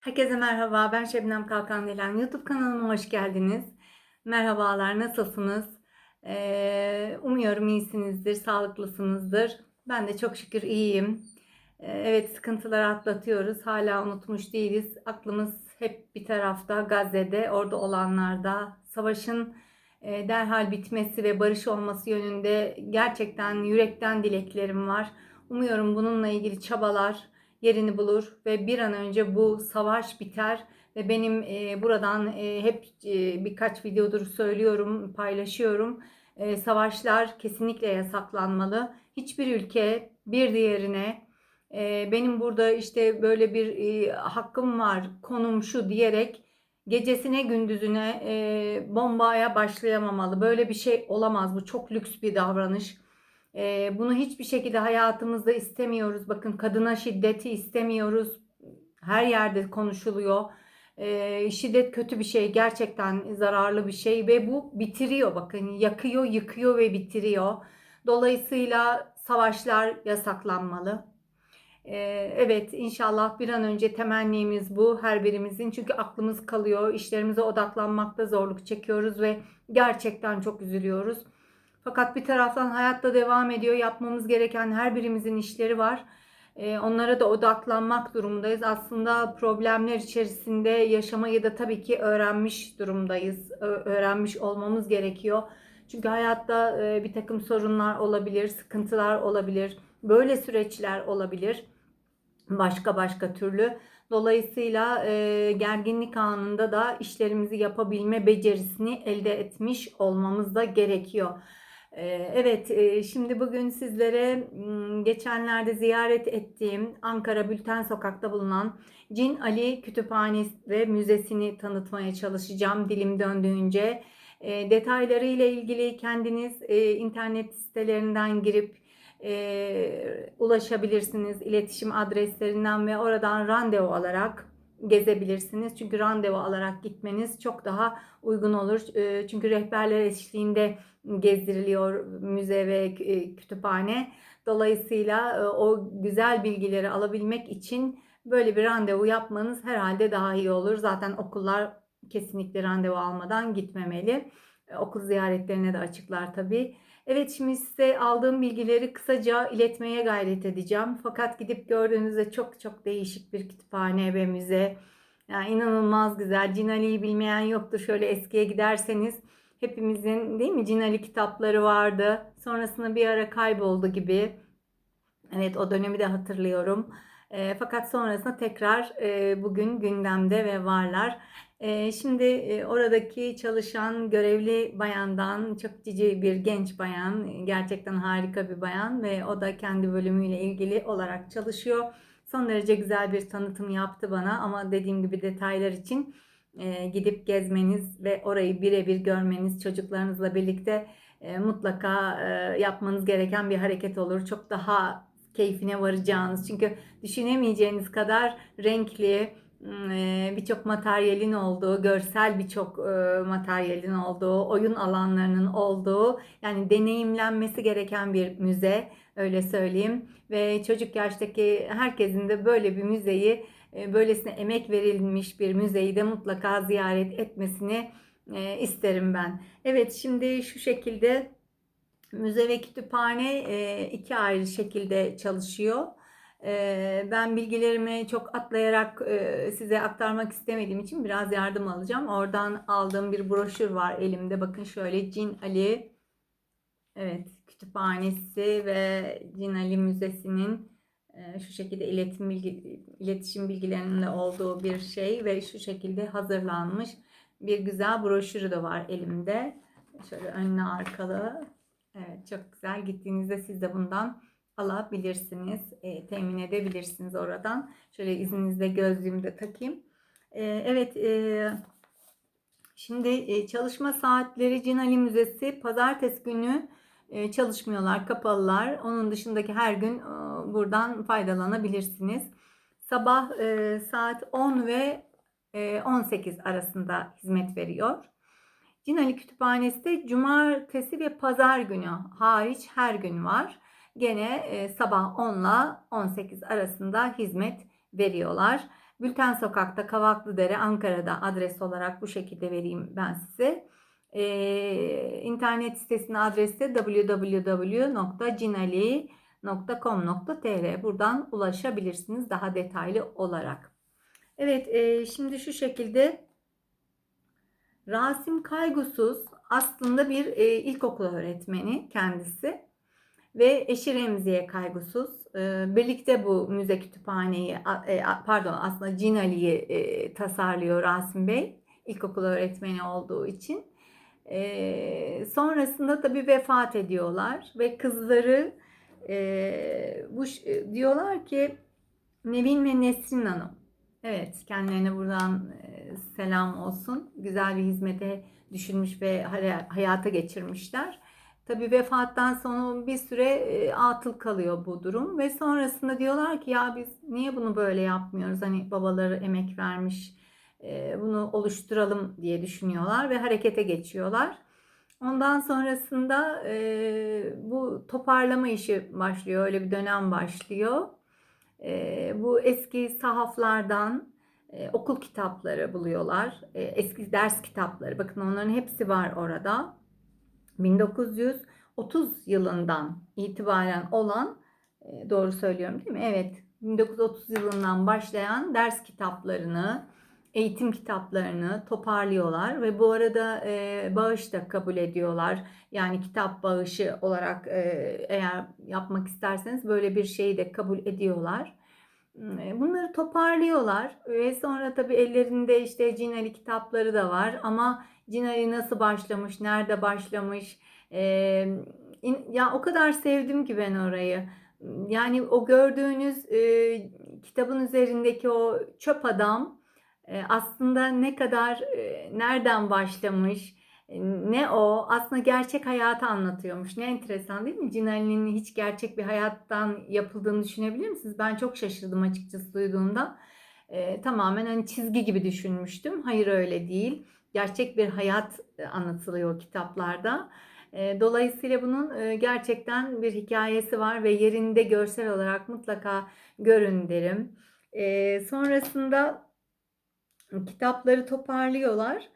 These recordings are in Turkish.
Herkese merhaba, ben Şebnem Kalkan Dilan. YouTube kanalıma hoş geldiniz. Merhabalar, nasılsınız? Ee, umuyorum iyisinizdir, sağlıklısınızdır. Ben de çok şükür iyiyim. Ee, evet, sıkıntıları atlatıyoruz. Hala unutmuş değiliz. Aklımız hep bir tarafta, Gazze'de, orada olanlarda. Savaşın e, derhal bitmesi ve barış olması yönünde gerçekten yürekten dileklerim var. Umuyorum bununla ilgili çabalar yerini bulur ve bir an önce bu savaş biter ve benim e, buradan e, hep e, birkaç videodur söylüyorum, paylaşıyorum. E, savaşlar kesinlikle yasaklanmalı. Hiçbir ülke bir diğerine e, benim burada işte böyle bir e, hakkım var, konum şu diyerek gecesine gündüzüne e, bombaya başlayamamalı. Böyle bir şey olamaz. Bu çok lüks bir davranış. Ee, bunu hiçbir şekilde hayatımızda istemiyoruz. Bakın kadına şiddeti istemiyoruz. Her yerde konuşuluyor. Ee, şiddet kötü bir şey. Gerçekten zararlı bir şey ve bu bitiriyor. Bakın yakıyor, yıkıyor ve bitiriyor. Dolayısıyla savaşlar yasaklanmalı. Ee, evet inşallah bir an önce temennimiz bu her birimizin. Çünkü aklımız kalıyor. işlerimize odaklanmakta zorluk çekiyoruz ve gerçekten çok üzülüyoruz. Fakat bir taraftan hayatta devam ediyor. Yapmamız gereken her birimizin işleri var. Ee, onlara da odaklanmak durumundayız. Aslında problemler içerisinde yaşamayı da tabii ki öğrenmiş durumdayız. Öğrenmiş olmamız gerekiyor. Çünkü hayatta e, bir takım sorunlar olabilir, sıkıntılar olabilir. Böyle süreçler olabilir. Başka başka türlü. Dolayısıyla e, gerginlik anında da işlerimizi yapabilme becerisini elde etmiş olmamız da gerekiyor. Evet, şimdi bugün sizlere geçenlerde ziyaret ettiğim Ankara Bülten Sokak'ta bulunan Cin Ali Kütüphanesi ve Müzesini tanıtmaya çalışacağım dilim döndüğünce. Detayları ile ilgili kendiniz internet sitelerinden girip ulaşabilirsiniz iletişim adreslerinden ve oradan randevu alarak gezebilirsiniz. Çünkü randevu alarak gitmeniz çok daha uygun olur. Çünkü rehberler eşliğinde gezdiriliyor müze ve kütüphane. Dolayısıyla o güzel bilgileri alabilmek için böyle bir randevu yapmanız herhalde daha iyi olur. Zaten okullar kesinlikle randevu almadan gitmemeli. Okul ziyaretlerine de açıklar tabii. Evet şimdi size aldığım bilgileri kısaca iletmeye gayret edeceğim. Fakat gidip gördüğünüzde çok çok değişik bir kütüphane ve müze. Yani inanılmaz güzel. Cinali'yi bilmeyen yoktur. Şöyle eskiye giderseniz hepimizin değil mi Cinali kitapları vardı. Sonrasında bir ara kayboldu gibi. Evet o dönemi de hatırlıyorum. E, fakat sonrasında tekrar e, bugün gündemde ve varlar. Şimdi oradaki çalışan görevli bayandan çok cici bir genç bayan, gerçekten harika bir bayan ve o da kendi bölümüyle ilgili olarak çalışıyor. Son derece güzel bir tanıtım yaptı bana ama dediğim gibi detaylar için gidip gezmeniz ve orayı birebir görmeniz çocuklarınızla birlikte mutlaka yapmanız gereken bir hareket olur. Çok daha keyfine varacağınız çünkü düşünemeyeceğiniz kadar renkli birçok materyalin olduğu, görsel birçok materyalin olduğu, oyun alanlarının olduğu yani deneyimlenmesi gereken bir müze öyle söyleyeyim ve çocuk yaştaki herkesin de böyle bir müzeyi e, böylesine emek verilmiş bir müzeyi de mutlaka ziyaret etmesini e, isterim ben. Evet şimdi şu şekilde müze ve kütüphane e, iki ayrı şekilde çalışıyor. Ben bilgilerimi çok atlayarak size aktarmak istemediğim için biraz yardım alacağım. Oradan aldığım bir broşür var elimde. Bakın şöyle Cin Ali Evet, kütüphanesi ve Cin Ali Müzesi'nin şu şekilde iletişim, bilgi, iletişim bilgilerinin olduğu bir şey ve şu şekilde hazırlanmış bir güzel broşürü de var elimde. Şöyle önlü arkalı. Evet çok güzel. Gittiğinizde siz de bundan alabilirsiniz. E, temin edebilirsiniz oradan. Şöyle izninizle gözlüğümü de takayım. E, evet e, şimdi e, çalışma saatleri Cinali Müzesi pazartesi günü e, çalışmıyorlar, kapalılar. Onun dışındaki her gün e, buradan faydalanabilirsiniz. Sabah e, saat 10 ve 18 arasında hizmet veriyor. Cinali Kütüphanesi de cumartesi ve pazar günü hariç her gün var. Gene sabah 10 ile 18 arasında hizmet veriyorlar. Bülten Sokak'ta Kavaklıdere Ankara'da adres olarak bu şekilde vereyim ben size. Ee, internet sitesinin adresi www.cinali.com.tr buradan ulaşabilirsiniz daha detaylı olarak. Evet e, şimdi şu şekilde Rasim Kaygusuz aslında bir e, ilkokul öğretmeni kendisi ve eşi Remziye Kaygusuz e, birlikte bu müze kütüphaneyi e, pardon aslında Cinali'yi e, tasarlıyor Rasim Bey ilkokul öğretmeni olduğu için. E, sonrasında tabii vefat ediyorlar ve kızları e, bu diyorlar ki Nevin ve Nesrin Hanım. Evet kendilerine buradan selam olsun. Güzel bir hizmete düşünmüş ve hayata geçirmişler. Tabi vefattan sonra bir süre atıl kalıyor bu durum ve sonrasında diyorlar ki ya biz niye bunu böyle yapmıyoruz? Hani babaları emek vermiş bunu oluşturalım diye düşünüyorlar ve harekete geçiyorlar. Ondan sonrasında bu toparlama işi başlıyor. Öyle bir dönem başlıyor. Bu eski sahaflardan okul kitapları buluyorlar. Eski ders kitapları. Bakın onların hepsi var orada. 1930 yılından itibaren olan e, doğru söylüyorum değil mi? Evet. 1930 yılından başlayan ders kitaplarını, eğitim kitaplarını toparlıyorlar ve bu arada e, bağış da kabul ediyorlar. Yani kitap bağışı olarak e, eğer yapmak isterseniz böyle bir şeyi de kabul ediyorlar. E, bunları toparlıyorlar ve sonra tabii ellerinde işte Cinali kitapları da var ama Cinali nasıl başlamış, nerede başlamış, e, ya o kadar sevdim ki ben orayı. Yani o gördüğünüz e, kitabın üzerindeki o çöp adam e, aslında ne kadar e, nereden başlamış, ne o aslında gerçek hayatı anlatıyormuş. Ne enteresan değil mi? Cinali'nin hiç gerçek bir hayattan yapıldığını düşünebilir misiniz? Ben çok şaşırdım açıkçası duyduğumda. E, tamamen hani çizgi gibi düşünmüştüm. Hayır öyle değil. Gerçek bir hayat anlatılıyor kitaplarda. Dolayısıyla bunun gerçekten bir hikayesi var ve yerinde görsel olarak mutlaka görün derim. Sonrasında kitapları toparlıyorlar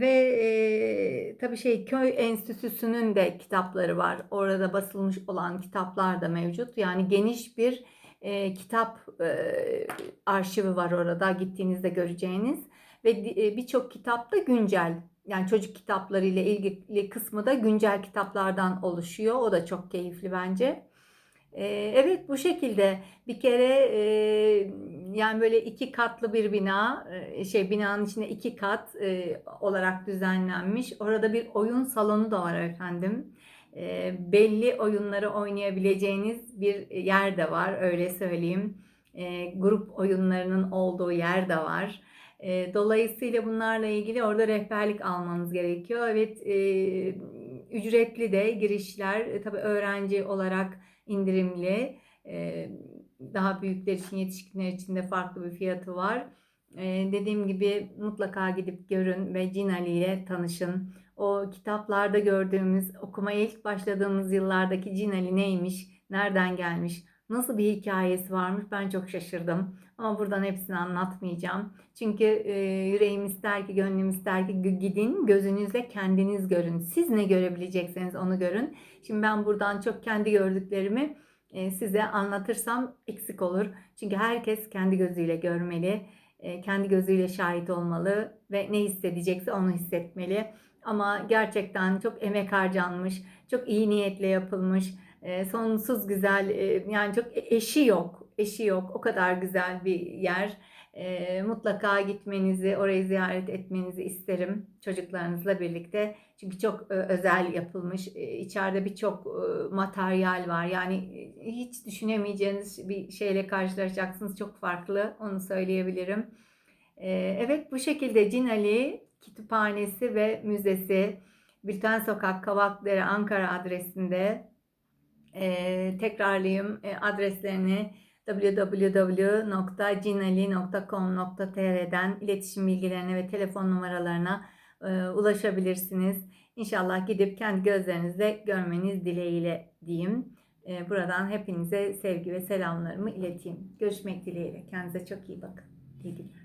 ve tabii şey köy enstitüsünün de kitapları var. Orada basılmış olan kitaplar da mevcut. Yani geniş bir e, kitap e, arşivi var orada gittiğinizde göreceğiniz. Ve e, birçok kitap da güncel. Yani çocuk kitapları ile ilgili kısmı da güncel kitaplardan oluşuyor. O da çok keyifli bence. Evet bu şekilde bir kere yani böyle iki katlı bir bina şey binanın içinde iki kat olarak düzenlenmiş. Orada bir oyun salonu da var efendim. Belli oyunları oynayabileceğiniz bir yer de var öyle söyleyeyim. Grup oyunlarının olduğu yer de var. Dolayısıyla bunlarla ilgili orada rehberlik almanız gerekiyor. Evet ücretli de girişler tabii öğrenci olarak indirimli. daha büyükler için, yetişkinler için de farklı bir fiyatı var. Dediğim gibi mutlaka gidip görün ve Cinali ile tanışın. O kitaplarda gördüğümüz, okumaya ilk başladığımız yıllardaki Cinali neymiş, nereden gelmiş, nasıl bir hikayesi varmış ben çok şaşırdım. Ama buradan hepsini anlatmayacağım. Çünkü e, yüreğim ister ki, gönlüm ister ki gidin gözünüzle kendiniz görün. Siz ne görebilecekseniz onu görün. Şimdi ben buradan çok kendi gördüklerimi e, size anlatırsam eksik olur. Çünkü herkes kendi gözüyle görmeli, kendi gözüyle şahit olmalı ve ne hissedecekse onu hissetmeli. Ama gerçekten çok emek harcanmış, çok iyi niyetle yapılmış, e, sonsuz güzel, yani çok eşi yok, eşi yok. O kadar güzel bir yer. E, mutlaka gitmenizi, orayı ziyaret etmenizi isterim çocuklarınızla birlikte. Çünkü çok e, özel yapılmış. E, içeride birçok e, materyal var. Yani e, hiç düşünemeyeceğiniz bir şeyle karşılaşacaksınız. Çok farklı, onu söyleyebilirim. E, evet bu şekilde Cinali Kütüphanesi ve Müzesi Bülten Sokak Kavakdere Ankara adresinde e, tekrarlayayım e, adreslerini www.cinali.com.tr'den iletişim bilgilerine ve telefon numaralarına e, ulaşabilirsiniz. İnşallah gidip kendi gözlerinizle görmeniz dileğiyle diyeyim. E, buradan hepinize sevgi ve selamlarımı ileteyim. Görüşmek dileğiyle. Kendinize çok iyi bakın. İyi günler.